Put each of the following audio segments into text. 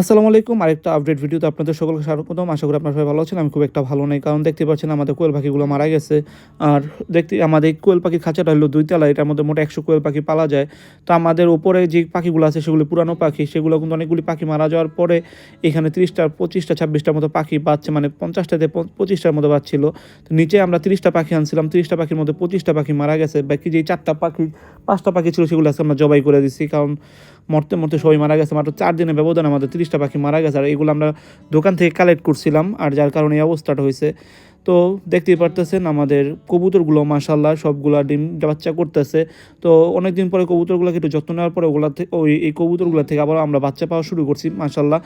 আসসালামু আলাইকুম। আরেকটা আপডেট ভিডিওতে আপনাদের সকলকে স্বাগতম। আশা করি আপনারা সবাই ভালো আছেন। আমি খুব একটা ভালো নেই, কারণ দেখতে পাচ্ছেন আমাদের কোয়েল পাখিগুলো মারা গেছে। আর দেখতে, আমাদের কোয়েল পাখির খাঁচাটা হলো দুই তলা এটার মধ্যে মোট একশো কোয়েল পাখি পালা যায়। তো আমাদের উপরে যে পাখিগুলো আছে, সেগুলো পুরানো পাখি। সেগুলো কিন্তু অনেকগুলি পাখি মারা যাওয়ার পরে এখানে তিরিশটা, পঁচিশটা, ছাব্বিশটার মতো পাখি বাচ্চা মানে পঞ্চাশটাতে পঁচিশটার মতো বাচ্ছিল। তো নিচে আমরা তিরিশটা পাখি আনছিলাম। তিরিশটা পাখির মধ্যে পঁচিশটা পাখি মারা গেছে। বাকি যে চারটা পাখি, পাঁচটা পাখি ছিল, সেগুলো আজকে আমরা জবাই করে দিচ্ছি কারণ মরতে মরতে সবাই মারা গেছে। মাত্র চার দিনের ব্যবধানে আমাদের তিরিশটা পাখি মারা গেছে, আর এগুলো আমরা দোকান থেকে কালেক্ট করছিলাম, আর যার কারণে এই অবস্থাটা হয়েছে। তো দেখতেই পারতেছেন আমাদের কবুতরগুলো মাসাল্লাহ সবগুলা ডিম বাচ্চা করতেছে। তো অনেক দিন পরে কবুতরগুলোকে একটু যত্ন নেওয়ার পরে ওগুলা থেকে ওই এই কবুতরগুলো থেকে আবার আমরা বাচ্চা পাওয়া শুরু করছি মাসাল্লাহ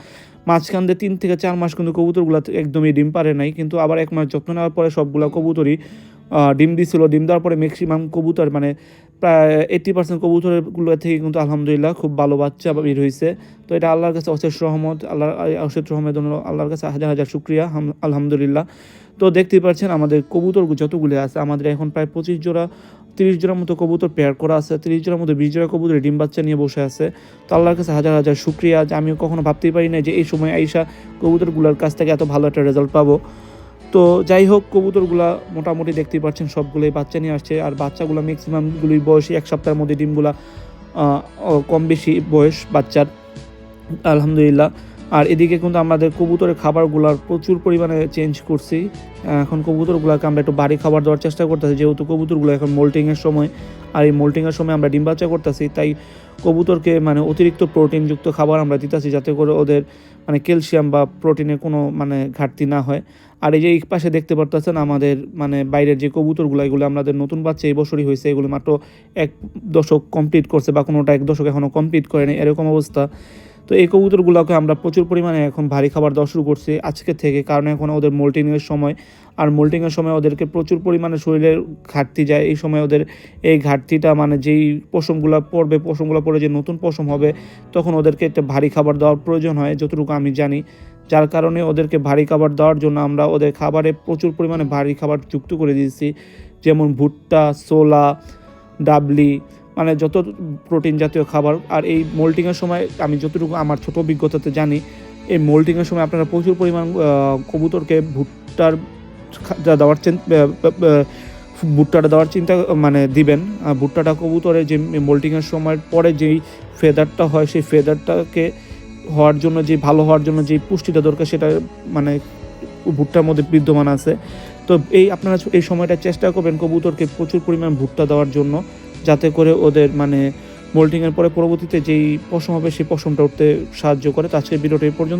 মাঝখান দিয়ে তিন থেকে চার মাস কিন্তু কবুতরগুলো একদমই ডিম পারে নাই, কিন্তু আবার এক মাস যত্ন নেওয়ার পরে সবগুলা কবুতরই ডিম দিছিল। ডিম দেওয়ার পরে ম্যাক্সিমাম কবুতর মানে প্রায় এইট্টি পার্সেন্ট কবুতরগুলো থেকে কিন্তু আলহামদুলিল্লাহ খুব ভালো বাচ্চা বের হয়েছে তো এটা আল্লাহর কাছে অশেষ রহমত আল্লাহ অশেষ রহমত আল্লাহর কাছে হাজার হাজার শুক্রিয়া আলহামদুলিল্লাহ। তো দেখতেই পাচ্ছেন আমাদের কবুতর যতগুলি আছে, আমাদের এখন প্রায় পঁচিশ জোড়া, তিরিশ জোড়ার মতো কবুতর পেয়ার করা আছে, তিরিশ জোড়ার মতো বিশ জোড়া কবুতর ডিম বাচ্চা নিয়ে বসে আছে। তো আল্লাহর কাছে হাজার হাজার শুক্রিয়া। যে আমি কখনো ভাবতেই পারি না যে এই সময় আইসা কবুতরগুলোর কাছ থেকে এত ভালো একটা রেজাল্ট পাবো। তো যাই হোক, কবুতরগুলা মোটামুটি দেখতে পাচ্ছেন, সবগুলোই বাচ্চা নিয়ে আসছে। আর বাচ্চাগুলো ম্যাক্সিমামগুলোই বয়সী, এক সপ্তাহের মধ্যে ডিমগুলা কম বেশি বয়স বাচ্চার। আলহামদুলিল্লাহ। আর এদিকে কিন্তু আমাদের কবুতরের খাবারগুলার প্রচুর পরিমাণে চেঞ্জ করছি। এখন কবুতরগুলোকে আমরা একটু বাড়ি খাবার দেওয়ার চেষ্টা করতেছি, যেহেতু কবুতরগুলো এখন মোল্টিংয়ের সময়। আর এই মোল্টিংয়ের সময় আমরা ডিম বাচ্চা করতেছি, তাই কবুতরকে মানে অতিরিক্ত প্রোটিনযুক্ত খাবার আমরা দিতেছি যাতে করে ওদের মানে ক্যালসিয়াম বা প্রোটিনের কোনো মানে ঘাটতি না হয়। আর এই যে এই পাশে দেখতে পারতেছেন আমাদের মানে বাইরের যে কবুতরগুলো, এগুলো আমাদের নতুন বাচ্চা এই বছরই হয়েছে, এগুলো মাত্র এক দশক কমপ্লিট করছে বা কোনোটা এক দশক এখনও কমপ্লিট করেনি, এরকম অবস্থা। তো এই কবুতরগুলোকে আমরা প্রচুর পরিমাণে এখন ভারী খাবার দেওয়া শুরু করছি আজকে থেকে, কারণ এখন ওদের মোল্টিংয়ের সময়। আর মোল্টিংয়ের সময় ওদেরকে প্রচুর পরিমাণে শরীরের ঘাটতি যায়। এই সময় ওদের এই ঘাটতিটা মানে যেই পশমগুলো পড়বে, পশমগুলো পড়ে যে নতুন পশম হবে, তখন ওদেরকে একটা ভারী খাবার দেওয়ার প্রয়োজন হয়, যতটুকু আমি জানি। যার কারণে ওদেরকে ভারী খাবার দেওয়ার জন্য আমরা ওদের খাবারে প্রচুর পরিমাণে ভারী খাবার যুক্ত করে দিয়েছি। যেমন ভুট্টা সোলা ডাবলি মানে যত প্রোটিন জাতীয় খাবার, আর এই মোল্টিংয়ের সময় আমি যতটুকু আমার ছোট অভিজ্ঞতাতে জানি, এই মোল্টিংয়ের সময় আপনারা প্রচুর পরিমাণ কবুতরকে ভুট্টার দেওয়ার ভুট্টাটা দেওয়ার চিন্তা মানে দিবেন। ভুট্টাটা কবুতরের যে মোল্টিংয়ের সময় পরে যেই ফেদারটা হয়, সেই ফেদারটাকে হওয়ার জন্য, যে ভালো হওয়ার জন্য যে পুষ্টিটা দরকার, সেটা মানে ভুট্টার মধ্যে বিদ্যমান আছে। তো এই আপনারা এই সময়টা চেষ্টা করবেন কবুতরকে প্রচুর পরিমাণ ভুট্টা দেওয়ার জন্য। যাতে করে ওদের মানে মোল্টিংয়ের পরে পরবর্তীতে যেই পশম হবে সেই পশমটা উঠতে সাহায্য করে। তো আজকের ভিডিওটা এই পর্যন্ত